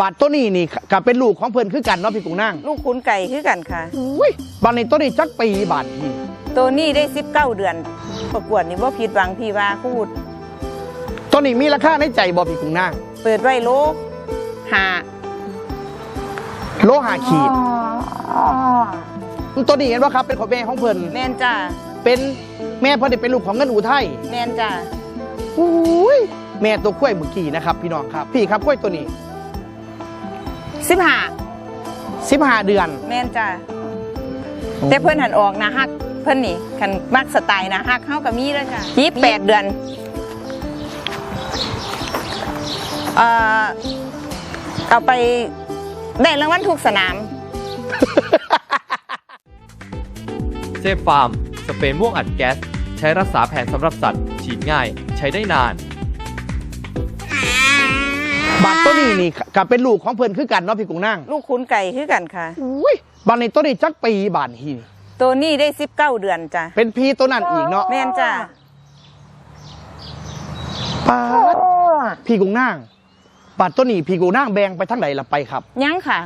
บาทตัวนี้นี่ก็เป็นลูกของเพิ่นคือกันเนาะพี่กุ้งนางลูกขุนไก่คือกันค่ะอุ้ยบาทนี้ตัวนี้จักปีบาทพี่ตัวนี้ได้19เดือน ประกวดนี่บ่ผิดหวังพี่ว่าคูดตัวนี้มีราคาในใจบ่พี่กุ้งนางเปิดไว้โลหาโลหะขีดตัวนี้เห็นว่าครับเป็นของแม่ของเพิ่นแม่นจ้าเป็นแม่เพิ่นนี่เป็นลูกของเงินอูไทยแม่นจ้าอุ้ยแม่ตัวกล้วยเมื่อกี้นะครับ พี่น้องครับ พี่ครับกล้วยตัวนี้ 15 15เดือน แม่นจ้าแต่เพิ่นหันออกนะฮักเพิ่นนี่คันมักสไตล์นะฮักเฮาก็มีแล้วจ้ะ28เดือนเอ่อเอาไปได้รางวัลทุกสนาม เซฟฟาร์ม สเปรย์ม่วงอัดแก๊ส ใช้รักษาแผลสำหรับสัตว์ ฉีดง่าย ใช้ได้นาน บาทตัวนี้นี่ก็เป็นลูกของเพิ่นคือกันเนาะพี่กุ้งนางลูกขุนไก่คือกันค่ะอุ้ยบาทนี้ตัวนี้จักปีบาทฮีตัวนี้ได้19เดือนจ้ะเป็นพี่ตัวนั้นอีกเนาะแม่นจ้ะปาดพี่กุ้งนางบาทตัวนี้พี่กุ้งนางแบ่งไปทางไหนล่ะไปครับ ยังค่ะ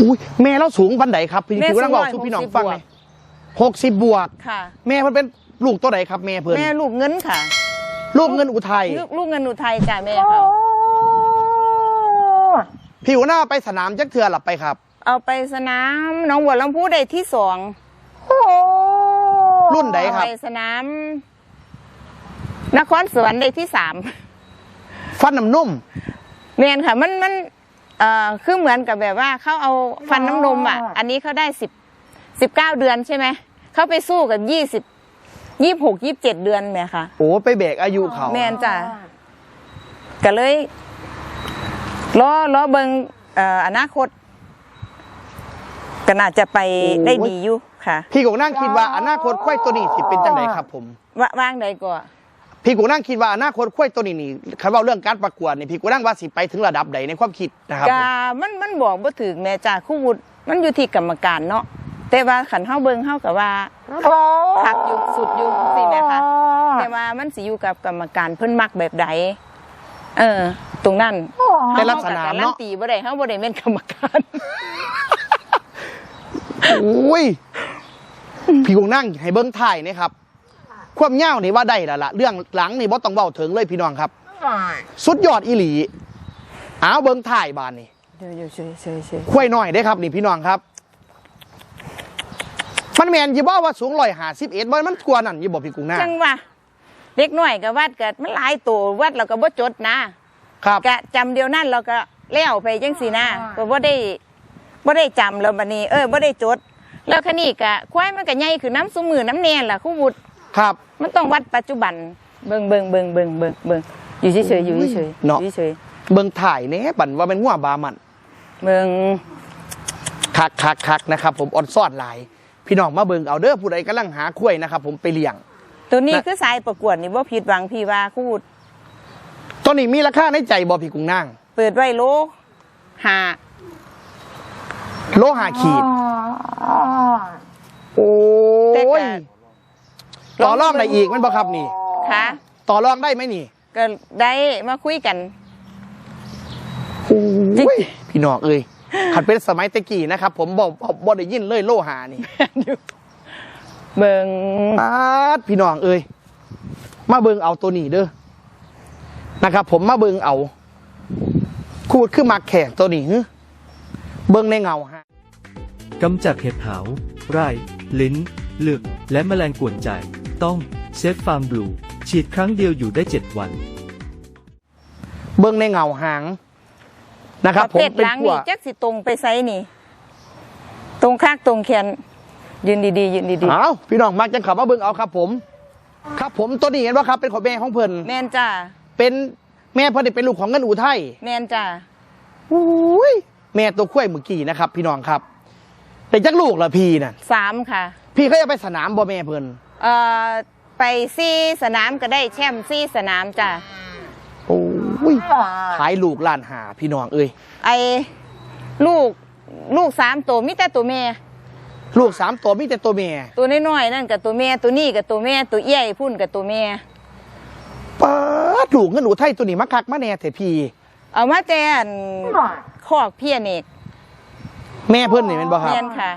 อุ้ยแม่เราสูงปันไหนครับพี่แม่พี่กุ้งนางบอกสูสู่งพี่น้อง160ฟังเลยหกสิบบวกค่ะ แม่เพิ่นเป็นลูกตัวไหนครับแม่เพิ่นแม่ลูกเงินค่ะ ลูกเงินอุทัยลูกลูกเงินอุทัยจ้ะแม่เขาพี่หัวหน้าไปสนามจักเทือหลับไปครับ เอาไปสนามหน้องบัวลำพูได้ที่สองรุ่นไหนครับ ไปสนาม นครสวรรค์ได้ที่สามฟันน้ำนุ่มแมนค่ะมันมันเอ่อคือเหมือนกับแบบว่าเขาเอาฟันน้ำนมอะ อันนี้เขาได้สิบสิบเก้าเดือนใช่ไหมเขาไปสู้กับยี่สิบ ยี่หกยี่เจ็ดเดือนแม่ค่ะ โอ้ไปเบรกอายุเขา แมนจ้ะก็เลยล้อล้อเบิงเอ่ออนาคตก็น่าจะไปได้ดีอยู่ค่ะ พี่กูนั่งคิดว่าอนาคตควายตัวนี้สิเป็นจังไดครับผม ว่าว่างใดก่อนพี่กูนั่งคิดว่าอนาคตควายตัวนี้นี่คันว่าเรื่องการประกวดนี่พี่กูนั่งว่าสิไปถึงระดับใดในความคิดนะครับกผมมันมันบอกบ่ถึงแม่จ้าคู่วุฒิมันอยู่ที่กรรมการเนาะ แต่ว่าขันเฮาเบิ่งเฮากับว่าพักอยู่สุดอยู่สิแม่คะแต่ว่ามันสิอยู่กับกรรมการเพิ่นมักแบบใดเออ ตรงนั้นแต่ลักษณะเฮาก็การันเนาะตีบ่ได้เฮาบ่ได้เป็นกรรมการโอ้ยพี่กูนั่งให้เบิ้งถ่ายนะครับ ความยาวนี่ว่าได้และละเรื่องหลังนี่บ่ต้องเว้าถึงเลยพี่น้องครับสุดยอดอีหลีอ้าวเบิ้งถ่ายบานนี่เดี๋ยวๆเฉยๆควายน้อยได้ครับ นี่พี่น้องครับ มันแมนอยี่บ่ว่าสูงร้อยหาสิบเอ็ดบ่มันกลัวนั่นอยี่บ่พี่กุ้งหน้าจังว่าเด็กน้อยก็วัดก็มันหลายตัววัดแล้วก็บ่จดนะครับกะจำเดียวนั่นเราก็แล้วไปจังซี่นะก็บ่ได้บ่ได้จำแล้วบัดนี้ เออบ่ได้จด แล้วคันนี้ก็ควายมันก็ใหญ่คือน้ำซุมือน้ำแน่นล่ะครูวุฒิครับ มันต้องวัดปัจจุบัน เบิ่งเบิ่งเบิ่งเบิ่งเบิ่งเบิ่งอยู่เฉยๆอยู่เฉยๆเนาะอยู่เฉยเบิ่งถ่ายเนี่ยบันว่าเป็นงัวบามันๆเบิ่งคักคักคักนะครับ ผมออนซ่อนหลาย พี่น้องมาเบิ่งเอาเด้อผู้ใดกำลังหาคุ้ยนะครับผมไปเลี้ยง ตัวนี้นะคือสายประกวดนี่บ่ผิดหวังพี่ว่าครูวุฒิตัวนี้มีราคาในใจบ่พี่กุ้งนางเปิดไว้โลหาโลหะขีด โอ้แต่ยก็ต่อรองได้อีกแมันบ่ครับนี่ ค่ะ ต่อรองได้ไหมนี่ก็ได้มาคุยกัน โอ้ยพี่น้องเอ้ย ขัดเป็นสมัยตะกี้นะครับ ผมบอกบ่ได้ยินเลยโลหะนี่เบิ่งปาดพี่น้องเอ้ยมาเบิงเอาตัวนี้เด้อนะครับ ผมมาเบิงเอาคูดขึ้นมาแข่งตัวนี้ฮึเบิงในเงาฮะกำจัดเห็บหาว ไร่ ลิ้นหลึก และแมลงกวนใจ ต้องเซฟฟาร์มบลูฉีดครั้งเดียวอยู่ได้ 7 วัน เบิงในเงาหาง นะครับปผมระเภทเป็นหล้างพวนี่กจักสิตรงไปไซนี่ ตรงข้างตรงแขนยืนดีๆยืนดีเอาพี่น้องมักจังขับมาเบิงเอาครับ ผม ครับผมตัวนี้เห็นว่าครับ เป็นของแม่ของเพิ่นๆแม่นจ้าเป็นแม่เพิ่นนี่เป็นลูกของเงินอูไทยแม่นจ้าอุ้ยแม่ตัวข้วยเมื่อกี้นะครับ พี่น้องครับแต่จักลูกละพี่น่ะสามค่ะ พี่เขาจะไปสนามบ่แม่เพิ่นเอ่อไปซี่สนามก็ได้แชมป์ซี่สนามจ้าโอ้ยขายลูกล้านหาพี่น้องเอ้ยไอ้ลูกลูกสามตัวมีแต่ตัวแม่ลูกสามตัวมีแต่ตัวแม่ตัวน้อยๆนั่นกับตัวแม่ตัวนี้กับตัวแม่ตัวเอี้ยพุ่นกับตัวแม่ป้าดลูกเงินหนูไทยตัวนี้มาคักมาแน่แต่พี่เอามาแต่อันคอกเพี้ยนเอกแม่เพิ่นนี่เป็นบ่ครับเพี้ยนค่ะ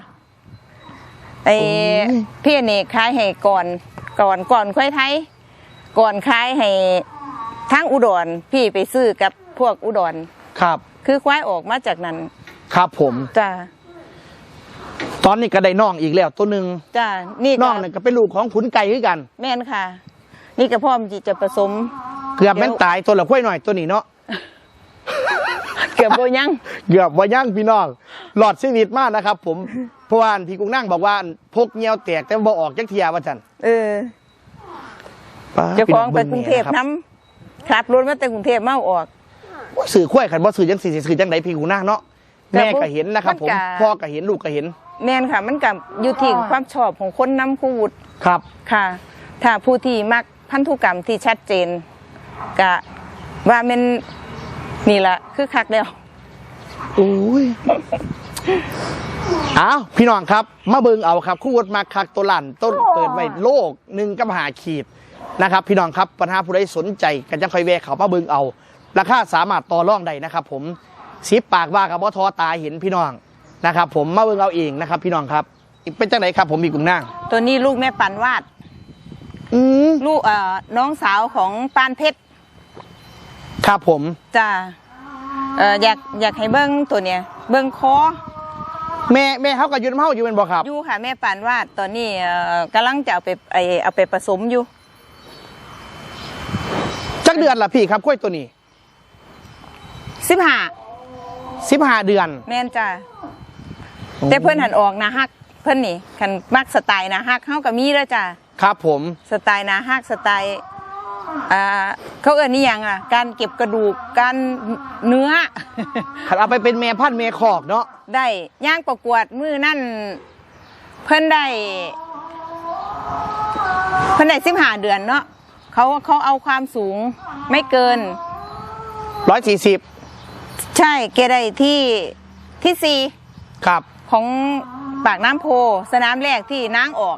ไอ้โอ้ยเพี้ยนเอกขายให้ก่อนก่อนก่อนค่อยไทยก่อนขายให้ ทั้งอุดรพี่ไปซื้อกับพวกอุดร ครับ คือควายออกมาจากนั้น ครับผม จ้าตอนนี้ก็ได้น้องอีกแล้วตัวหนึ่งจ้านี่น้ก็องนั่นก็เป็นลูกของขุนไก่คือกัน แม่นค่ะ นี่ก็พร้อมที่จะผสม เกือบแม่นเดี๋ยวตายตัวละค่อยหน่อยตัวนี้เนาะ เกือบโบยัง เกือบว่าย่างพี่น้องหลอดชีวิตมากนะครับ ผม เพราะว่าพี่กุ้งนั่งบอกว่าพกเงี้ยวแตกแต่บ่ออกจักเทียว่าจันเออเจ้าของไปกรุงเทพน้ำ ขับรถมาแต่กรุงเทพเมาออกโอ้ยสื่อขั้วยขันบ่สื่อจังสี่สื่อจังไหนพี่กุ้งนั่งเนาะแต่แม่ก็เห็นนะครับ ผมมันก็ พ่อก็เห็นลูกก็เห็นแม่นค่ะ มันกับอยู่ที่ความชอบของคนน้ำคู่วุฒิครับ ค่ะ ถ้าผู้ที่มักพันธุกรรมที่ชัดเจนกะว่ามันนี่ละคือคักแล้ว โอ้ยอ้าวพี่น้องครับ มาเบิงเอาครับ คู่วดมาคักตัวหลั่นต้นเปิดไว้โลกหนึ่งกับหาขีด นะครับพี่น้องครับปัญหาผู้ใดสนใจกันจังคอยแวะเขามาเบิงเอา ราคาสามารถต่อรองได้นะครับ ผมสิบปากว่ากับว่าทอตาเห็นพี่น้องนะครับ ผมมาเบิงเอาเองนะครับ พี่น้องครับเป็นจังไหนครับ ผมมีกุ้งนั่งตัวนี้ลูกแม่ปันวาดอืมลูกเอ่อน้องสาวของปานเพชรครับผมจ้าเอ่ออยากอยากให้เบิ้งตัวเนี้ยเบิ้งคอแม่แม่เขากับยืนำเฮาอยู่เป็นบ่ครับอยู่ค่ะแม่ปานวาดตอนนี้เอ่อกำลังจะเอาไปไอเอาไปผสมอยู่ จักเดือนละพี่ครับกล้วยตัวนี้สิบห้าสิบห้าเดือนแม่นจ้าแต่เพื่อนหันออกนะฮักเพื่อนนี่คันมักสไตล์นะฮักเขากับมีแล้วจ้าครับผมสไตล์นะฮักสไตล์อ่าเขาเอ่นนี่ยังอะ การเก็บกระดูกการเนื้อขัดเอาไปเป็นแม่พันธุ์แม่คอกเนาะได้ย่างประกวดมือนั่นเพิ่นได้เพิ่นได้สิบห้าเดือนเนาะ เขาเขาเอาความสูงไม่เกิน ร้อยสี่สิบใช่เกได้ที่ที่สี่ครับ ของปากน้ำโพ สนามแรกที่นางออก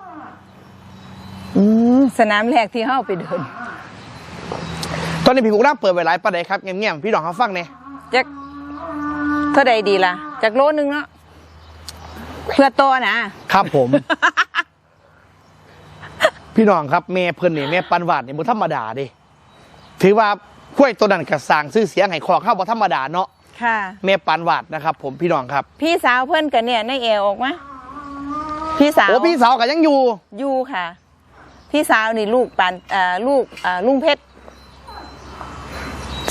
อืมสนามแรกที่เข้าไปเดินตอนนี้พี่กุ๊กน้าเปิดไว้หลายประเด็นครับเงียบๆพี่น้องเขาฟังเนี่ยจักเท่าใดดีล่ะจากโลนึงเนาะเพื่อโตนะครับผม พี่น้องครับแม่เพิ่นนี่แม่ปันวาดนี่บ่ธรรมดาเดิถือว่าข้วยตัวนั้นกระสร้างชื่อเสียงให้คอกเข้าบ่ธรรมดาเนาะค่ะ แม่ปันวาดนะครับ ผมพี่น้องครับ พี่สาวเพิ่นกันเนี่ยในเอวออกมาพี่สาวโอ้พี่สาวก็ยังอยู่อยู่ค่ะ พี่สาวนี่ลูกปานอ่าลูกอ่าลุงเพชร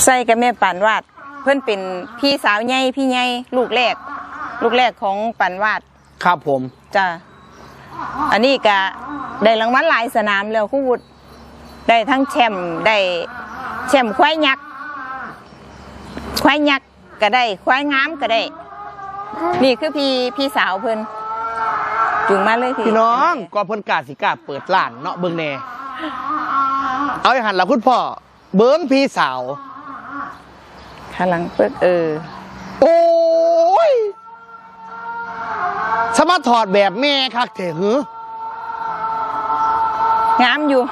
ใส่กับแม่ปานวาด เพิ่นเป็นพี่สาวใหญ่พี่ใหญ่ลูกแรก ลูกแรกของปานวาดครับผมจ้ะ อันนี้ก็ได้รางวัลหลายสนามแล้วครู่วุฒิได้ทั้งแชมป์ได้แชมป์ควายยักษ์ควายยักษ์ก็ได้ควายงามก็ได้ นี่คือพี่พี่สาวเพิ่นจุงมาเลยพี่พี่น้องก็เพิ่นกล้าสิกล้าเปิดร้านเนาะเบิ่งแน่เอาให้หันละคุณพ่อเบิ้งพี่สาวข้างหลังเปิดเออ โอ้ย สมาถอดแบบแม่คักเถอะหืองามอยู่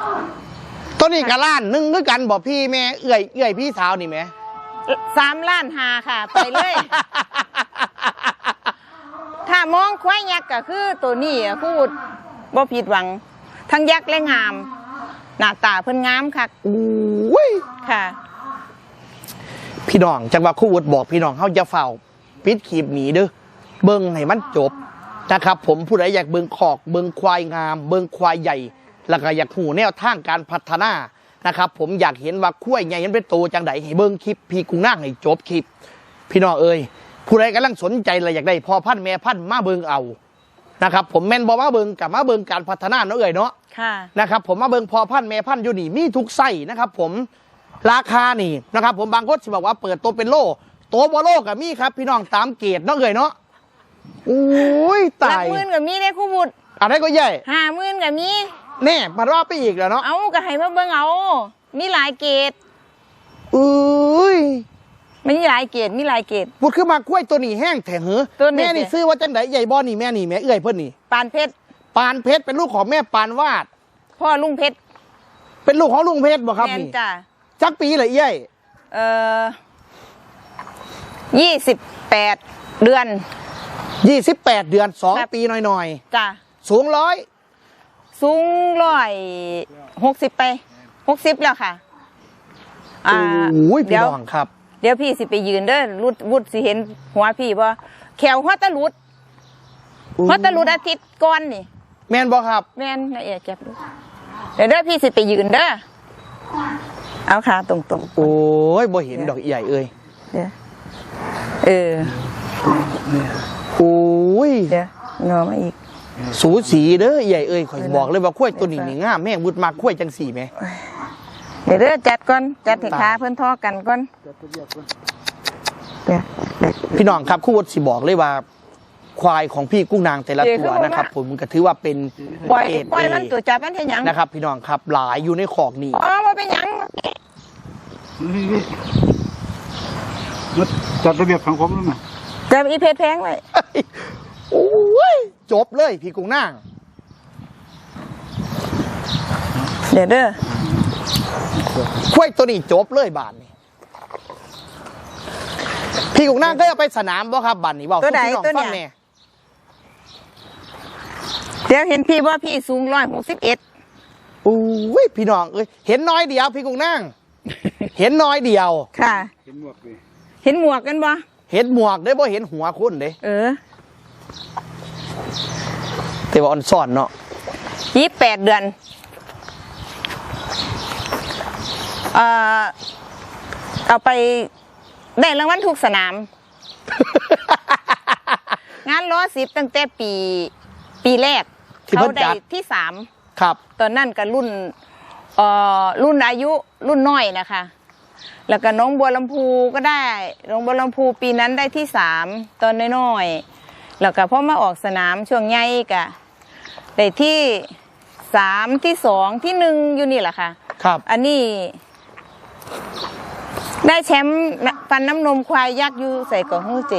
ตัวนี้กะล้านหนึงด้วยกันบอกพี่แม่เอื่อยเอื่อยพี่สาวนี่แหม่สามล้านหาค่ะ ไปเลย ถ้ามองควายยักษ์ก็คือตัวนี้อะพูดบ่ผิดหวัง ทั้งยักษ์และงาม หน้าตาเพิ่นงามคักโอ้ยค่ะ พี่น้องจังหวะคู่วุฒิบอกพี่น้องเฮาอย่าเฝ้าปิดขีบหนีเด้อเบิ่งให้มันจบ นะครับผมผู้ใดอยากเบิ่งขอกเบิ่งควายงาม เบิ่งควายใหญ่ แล้วก็อยากหูแนวทางการพัฒนานะครับผมอยากเห็นว่าควายใหญ่ยันเป็นโตจังไดให้เบิ่งคลิปพี่กุ้งนั่งให้จบคลิป พี่น้องเอ้ยผู้ใดกำลังสนใจเลยอยากได้พ่อพันธุ์แม่พันธุ์มาเบิ่งเอานะครับผมแม่นบอกว่าเบิ่งกับมาเบิ่งการพัฒนาเนาะเอ้ยเนาะค่ะนะครับผมมาเบิงพอพันธุ์แม่พันธุ์อยู่นี่มีทุกไส้นะครับ ผมราคานี่นะครับ ผมบางคนสิบอกว่าเปิดตัวเป็นโลโตวบ่โลกับมีครับ พี่น้องตามเกตเนาะเอ่ยเนาะ อุ้ยหลัตากยหมื่นก็มีได้คู่บุตรอะไรก็ใหญ่ ห้าหมื่นก็มีแน่ปัดว่าไปอีกแล้วเนาะเอาก็ให้มาเบิ่งเอา มีหลายเกรดอุ้ยมีหลายเกรดมีหลายเกรด พูดขึ้นมากล้วยตัวนี้แห้งแถเหอตัวนี้ แม่นี่ซื้อว่าจังไดใหญ่บ่อนี่แม่นี่แม่เอื้อยเพิ่นนี่ ปานเพชรปานเพชรเป็นลูกของแม่ปานวาด พ่อลุงเพชรเป็นลูกของลุงเพชรบ่ครับแม่นนี่จ้ะจักปีเลยเอ้ยเอ่อยี่สิบแปดเดือน 28เดือนครับ2ปีหน่อยจ้ะๆ สูงร้อยสูงร้อยหกสิบไปหกสิบแล้วค่ะอ่าโอ้ยพี่เดี๋ยวน้องครับ เดี๋ยวพี่สิไปยืนเด้อรุดวุดสิเห็นหัวพี่บ่แขวหัวตะลุดหัวตะลุดอาทิตย์ก่อนนี่ แม่นบ่ครับ แม่นละเอียดจับดูเดี๋ยวเด้อพี่สิไปยืนเด้อเอาขาตรงโอ้ยบ่เห็นดอกใหญ่เอ้ยๆเดี๋ยวเออ โอ้ยเดี๋ยวงอมาอีก สูสีเด้อใหญ่เอ้ยข่อยบอกเลยว่าข้วยตัวนี้นี่งามแม่งบุดมากข้วยจังสี่แหม่เดี๋ยวเด้อจัดก่อนจัดให้ขาเพิ่นทอกันก่อนเดี๋ยวพี่น้องครับครู่วุฒิสิบอกเลยว่า ควายของพี่กุ้งนางแต่ละเดี๋ยวตัวเขาบอกนะครับว่าผมก็ถือว่าเป็นปล่อยเกรดปล่อยเอมันตัวจับมันเฮ็ดหยังนะครับ พี่น้องครับหลายอยู่ในขอกนี่อ๋อบ่เป็นหยังมันจัดระเบียบสังคมแล้วนะ จับอีเพชรแพงไว้โอ้ยจบเลยพี่กุ้งนางเดี๋ยวเด้อข้วยตัวนี้จบเลยบานนี่พี่กุ้งนางก็จะไปสนามบ่ครับบานนี้เว่าตัวใดพี่น้องตัวฟังเนี่ยแน่เดี๋ยวเห็นพี่ว่าพี่สูงร้อยหกสิบเอ็ดโอ้ยพี่น้องเอ้ยเห็นน้อยเดียวพี่กุ้งนางเห็นน้อยเดียว ค่ะ เห็นหมวกเลยเห็นหมวกกันบ่ เห็นหมวกได้บ่เห็นหัวคุณเด้เออแต่ว่าออนซ่อนเนาะยี่แปดเดือนเอ่อเอาไปได้รางวัลทุกสนาม งานล้อสิบตั้งแต่ปี ปีแรกที่เขาเพิ่นได้จัดที่สาม ครับ ตอนนั้นก็รุ่นเอ่อรุ่นอายุรุ่นน้อยนะคะ แล้วก็น้องบัวลำพูก็ได้น้องบัวลำพูปีนั้นได้ที่สามตอนน้อยๆแล้วก็พอมาออกสนามช่วงใหญ่ก็ได้ที่สามที่สองที่หนึ่งอยู่นี่แหละค่ะ ครับ อันนี้ ได้แชมป์ฟันน้ำนมควายยักษ์อยู่ใส่กล่องหูเจ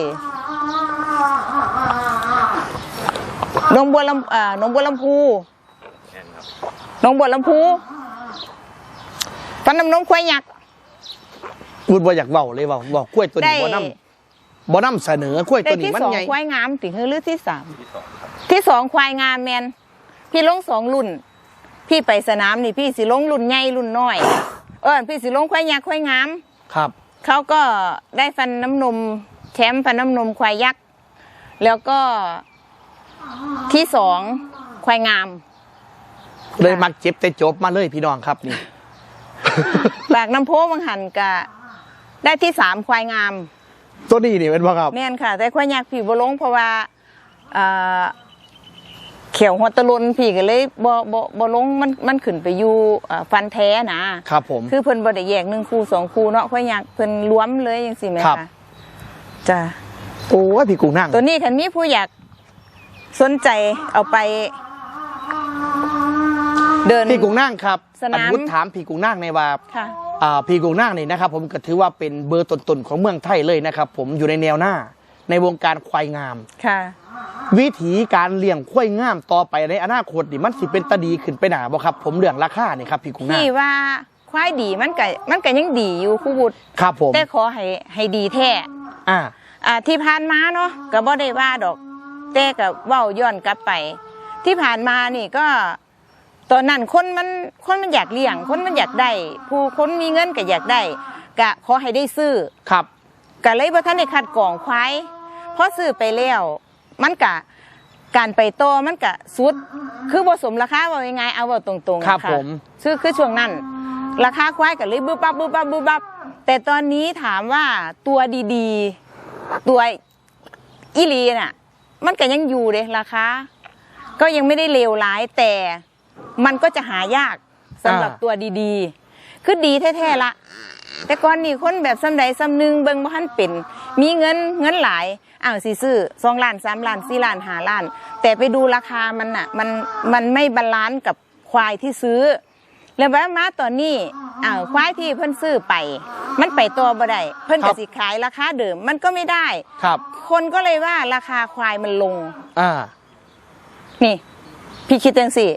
หน้องบัวลำอ่าหน้องบัวลำพูหน้องบัวลำพูฟันน้ำนมควายยักษ์ พูดว่าอยากเว้าเลยเว้าบอกกล้วยตัวได้นี้บ่นํบ่นํเสนอกล้วยได้ตัวนี้ที่มันสองใหญ่ควายงามถึงหรือที่สามที่สองควายงามแมนพี่ลงสองรุ่น พี่ไปสนามนี่พี่สิลงรุ่นใหญ่รุ่นน้อย เออพี่สิลงควายยักษ์ควายงามครับเขาก็ได้ฟันน้ำนมแชมป์ฟันน้ำนมควายยักษ์แล้วก็ที่สองควายงาม เลยมักเจ็บแต่จบมาเลยพี่น้องครับนี่ปากน้ำโพบังหันกะ ได้ที่สามควายงาม ตัวนี้นี่เป็นบ่ครับ แม่นค่ะ แต่ควายยักษ์พี่บ่ลงเพราะว่าเอ่อเขียวหัวตะลุนพี่ก็เลยบ่บ่บ่ลงมันมันขึ้นไปอยู่เอ่อฟันแท้นะครับผม คือเพิ่นบ่ได้แยกหนึ่งคู่สองคู่เนาะควายยักษ์เพิ่นรวมเลยจังซี่แหมครับ ค่ะจ้ะโอ้ยพี่กุ้งนั่งตัวนี้คันมีผู้อยากสนใจเอาไป เดิน พี่กุ้งนั่งครับสนาม อัวุฒถามพี่กุ้งนั่งในว่า ค่ะ อ่าพี่กุ้งนั่งนี่นะครับ ผมก็ถือว่าเป็นเบอร์ต้นๆของเมืองไทยเลยนะครับ ผมอยู่ในแนวหน้าในวงการควายงาม ค่ะ วิธีการเลี้ยงควายงามต่อไปในอนาคตนี่มันสิเป็นตาดีขึ้นไปหนาบ่ครับ ผมเรื่องราคานี่ครับพี่กุ้งนั่งพี่ว่าควายดีมันก็มันก็ยังดีอยู่ครูบุตรครับผมแต่ขอให้ให้ดีแท้อ่าอ่าที่ผ่านมาเนาะก็บ่ได้ว่าดอกแต่ก็เว้าย้อนกลับไป ที่ผ่านมานี่ก็ ตอนนั้นคนมันคนมันอยากเลี้ยง คนมันอยากได้ ผู้คนมีเงินก็อยากได้ก็ขอให้ได้ซื้อครับก็เลยบ่ทันได้คัดกรองควายพอซื้อไปแล้วมันกะการไปโตอมันกะสุด คือบ่สมราคาว่ายังไงเอาเว่าตรงๆครับนะะผมคือคือช่วงนั้น ราคาควายก็เลยบึ้บบับบึ้บบับบึ้บบับแต่ตอนนี้ถามว่าตัวดีๆ ตัวอีหลีน่ะ มันก็ยังอยู่เลยราคาก็ยังไม่ได้เลวร้ายแต่ มันก็จะหายากสำหรับอ่าตัวดีๆ คือดีแท้ๆละ แต่ก่อนนี่คนแบบซ้ำใดซ้ำหนึ่งเบิ่งบ่ทันเป็น มีเงินเงินหลายอ้าวสิซื้อสองล้านสามล้านสี่ล้านห้าล้าน แต่ไปดูราคามันน่ะมันมันไม่บาลานซ์กับควายที่ซื้อ แล้วแบบมาตอนนี้อ้าวควายที่เพิ่นซื้อไป มันไปตัวบ่ได้เพิ่นครัก็บ สิขายราคาเดิมมันก็ไม่ได้ ครับ คนก็เลยว่าราคาควายมันลง อ่า นี่ พี่คิดจังสิ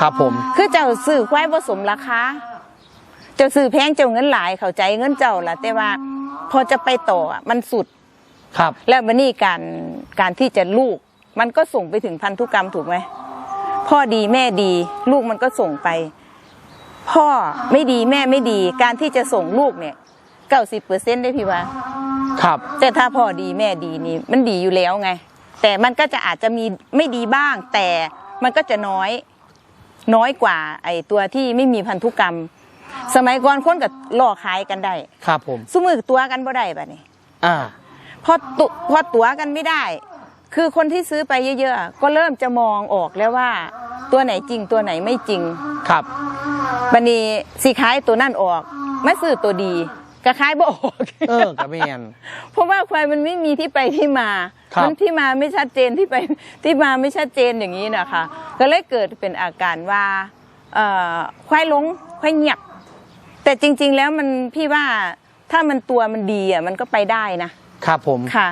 ครับผม คือเจ้าซื้อควายผสมราคาเจ้าซื้อแพงเจ้าเงินหลายเข้าใจเงินเจ้าล่ะแต่ว่าพอจะไปต่ออะมันสุด ครับ แล้วบันนี่การการที่จะลูก มันก็ส่งไปถึงพันธุกรรมถูกไหมพ่อดีแม่ดี ลูกมันก็ส่งไป พ่อไม่ดีแม่ไม่ดี การที่จะส่งลูกเนี่ยเก้าสิบเปอร์เซ็นต์ได้พี่ว่า ครับ แต่ถ้าพ่อดีแม่ดีนี่มันดีอยู่แล้วไง แต่มันก็จะอาจจะมีไม่ดีบ้าง แต่มันก็จะน้อย น้อยกว่าไอ้ตัวที่ไม่มีพันธุกรรม สมัยก่อนคนกับล่อขายกันได้ครับผมสมือตัวกันบ่ได้บัดนี้อ่าพอตุพอตัวกันไม่ได้ คือคนที่ซื้อไปเยอะๆ ก็เริ่มจะมองออกแล้วว่า ตัวไหนจริงตัวไหนไม่จริงครับบันนี้สีขายตัวนั่นออกไม่ซื้อตัวดี ก็ขายบ่ออกเออกับแมนเพราะว่าควายมันไม่มีที่ไปที่มาครับ มัที่มาไม่ชัดเจนที่ไปที่มาไม่ชัดเจนอย่างนี้นะคะก็เลยเกิดเป็นอาการว่าเอ่อควายหลงควายเงียบ แต่จริง ๆ แล้วมันพี่ว่าถ้ามันตัวมันดีอะมันก็ไปได้นะครับผมค่ะ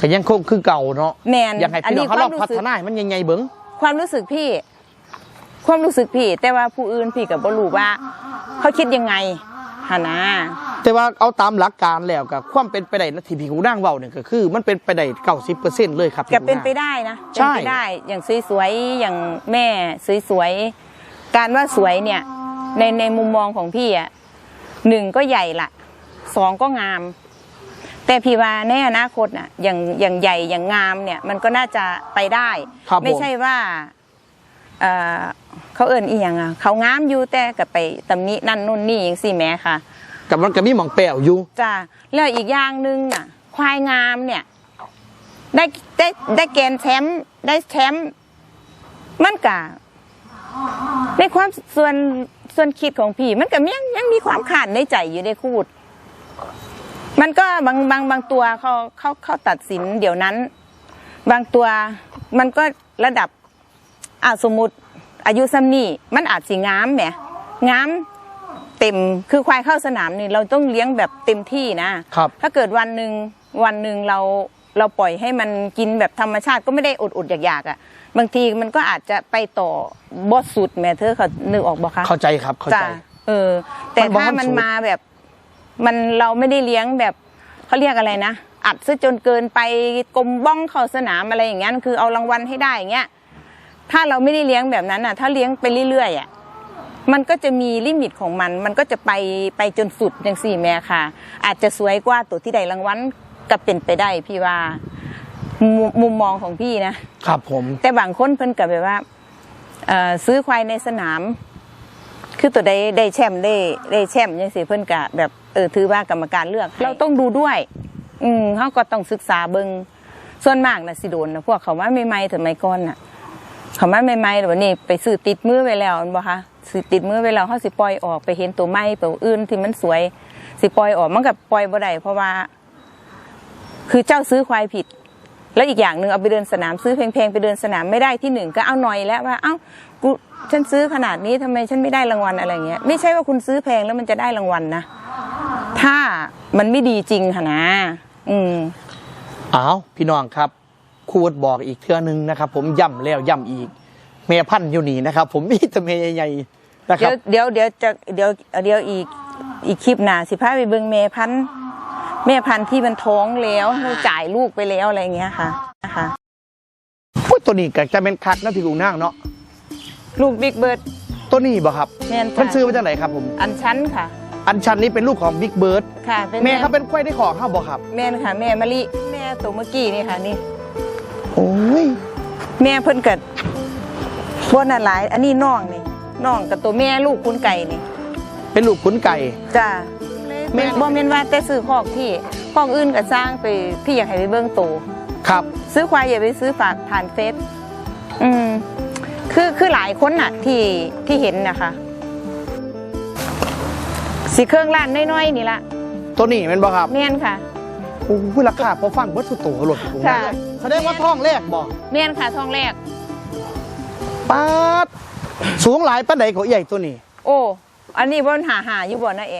ก็ยังคงคือเก่าเนาะแมนอยากให้พี่น้องเขาลองพัฒนาให้มันยังไงเบิ้ง ความรู้สึกพี่ ความรู้สึกพี่ แต่ว่าผู้อื่นพี่กับบ่รู้ว่า เขาคิดยังไงฮะนะ แต่ว่าเอาตามหลักการแล้วกับความเป็นไปได้นะที่พี่กูนั่งเว้าเนี่ยก็คือ มันเป็นไปได้เก้าสิบเปอร์เซ็นต์เลยครับก็เป็นไปพี่กูงได้นะใช่เป็นไปได้อย่างสวยๆอย่างแม่สวยๆการว่าสวยเนี่ย ในในมุมมองของพี่อะหนึ่งก็ใหญ่ละสองก็งาม แต่พี่ว่าในอนาคตน่ะอย่างอย่างใหญ่อย่างงามเนี่ย มันก็น่าจะไปได้ครับผมไม่ใช่ว่าเอ่อเขาเอิ่นอีหยังอะเขางามอยู่แต่กับไปตำหนินั่นนู่นนี่อย่างสี่แหม่ค่ะ กับมันก็มีหมองแปวอยู่ จ้าแล้วอีกอย่างหนึ่งน่ะ ควายงามเนี่ย ได้ได้ได้แกนแชมป์ได้แชมป์มันกะในความส่วนส่วนคิดของพี่ มันก็ยังยังมีความขาดในใจอยู่ได้คูด มันก็บางบางบางตัวเขาเขาเขาตัดสินเดี๋ยวนั้น บางตัวมันก็ระดับอ่าสมมติอายุซ้ำนี่มันอาจสิงามแหมงาม เต็มคือควายเข้าสนามนี่เราต้องเลี้ยงแบบเต็มที่นะครับ ถ้าเกิดวันหนึ่งวันหนึ่งเราเราปล่อยให้มันกินแบบธรรมชาติก็ไม่ได้อดอดๆอยากๆอะบางทีมันก็อาจจะไปต่อบอสสุดแม่เธอเขานึกออกบ่คะเข้าใจครับเข้าใจ จ้ะเออ แต่มันบ่ถ้าทันมันสูตร มาแบบ มันเราไม่ได้เลี้ยงแบบเขาเรียกอะไรนะอัดซะจนเกินไปกลมบ้องเข้าสนามอะไรอย่างเงี้ยคือเอารางวัลให้ได้อย่างเงี้ยถ้าเราไม่ได้เลี้ยงแบบนั้นอะ ถ้าเลี้ยงไปเรื่อยๆอะ มันก็จะมีลิมิตของมัน มันก็จะไปไปจนสุดอย่างสี่แม่ค่ะ อาจจะสวยกว่าตัวที่ได้รางวัลก็เป็นไปได้พี่ว่ามุมุมมองของพี่นะครับผม แต่บางคนเพิ่นกับแบบว่าเอ่อซื้อควายในสนาม คือตัวได้ได้แชมป์ได้ได้แชมป์ยังสิเพิ่นกะแบบเออถือว่ากรรมการเลือก เราต้องดูด้วย อืมเขาก็ต้องศึกษาเบิงส่วนมากนะสิโดนนะพวกเขาว่าใหม่ๆถึงไม่ก่อนน่ะเขามาใหม่ๆหรือว่านี่ไปซื้อติดมือไว้แล้วแม่นบ่คะ ซื้อติดมือไว้แล้วเขาสิปล่อยออกไปเห็นตัวใหม่ตัวอื่นที่มันสวย สิปล่อยออกมันก็ปล่อยบ่ได้เพราะว่า คือเจ้าซื้อควายผิด แล้วอีกอย่างหนึ่งเอาไปเดินสนามซื้อแพงๆไปเดินสนามไม่ได้ที่หนึ่งก็เอาหน่อยแล้วว่าเอ้ากูฉันซื้อขนาดนี้ทำไมฉันไม่ได้รางวัลอะไรเงี้ยไม่ใช่ว่าคุณซื้อแพงแล้วมันจะได้รางวัลนะถ้ามันไม่ดีจริงค่ะนะ อืมอ้าวพี่น้องครับครูวดบอกอีกเทื่อนึงนะครับ ผมย่ำแล้วย่ำอีก เมพันธุ์อยู่นี่นะครับ ผมมีแต่เมใหญ่ๆนะคเดี๋รัยบวเดี๋ยวเดี๋ยวจะเดี๋ยวเดี๋ยวอีกอีกคลิปหน้าสิพาไปเบิ่งแม่พันธุ์แม่พันธุ์ที่มันท้องแล้วเราจ่ายลูกไปแล้วอะไรเงี้ยค่ะนะคะพูดตัวนี้ก็จะเป็นคักนะพี่กุ้งนางเนาะลูกบิ๊กเบิร์ดตัวนี้บ่ครับแม่นเพิ่นจ้ะซื้อมาจากไหนครับผม อันชั้นค่ะ อันชันนี้เป็นลูกของบิ๊กเบิร์ดค่ะเป็นแม่เขาเป็นควายได้ของเขาบ่ครับ แม่นค่ะ แม่มะลิแม่ตัวเมื่อกี้นี่ค่ะนี่โอ้ยแม่เพิ่นกัด บนน่ะหลาย อันนี้น้องนี่น้องกับตัวแม่ลูกคุณไก่นี่เป็นลูกขุนไก่ จ้าแม่แม่บ่แม่นว่าแต่ซื้อคอกที่คอกอื่นก็สร้างไปพี่อยากให้ไปเบิ่งโตครับ ซื้อควายอย่าไปซื้อฝากผ่านเฟซอืมคือคือหลายคนน่ะที่ที่เห็นนะคะสีเครื่องล้านน้อยๆนี่ละตัวนี้เป็นบ่ครับแม่นค่ะ โอ้ยราคาพอฟังเบิร์ดสุดโตหลดพี่กุ้งนางค่ะแสดงว่าท้องแรกบ่แม่นค่ะทองแรก ป้าดสูงหลายปานใดก็ใหญ่ตัวนี้ โอ้ อันนี้บนหาหาอยู่บ่นะเอ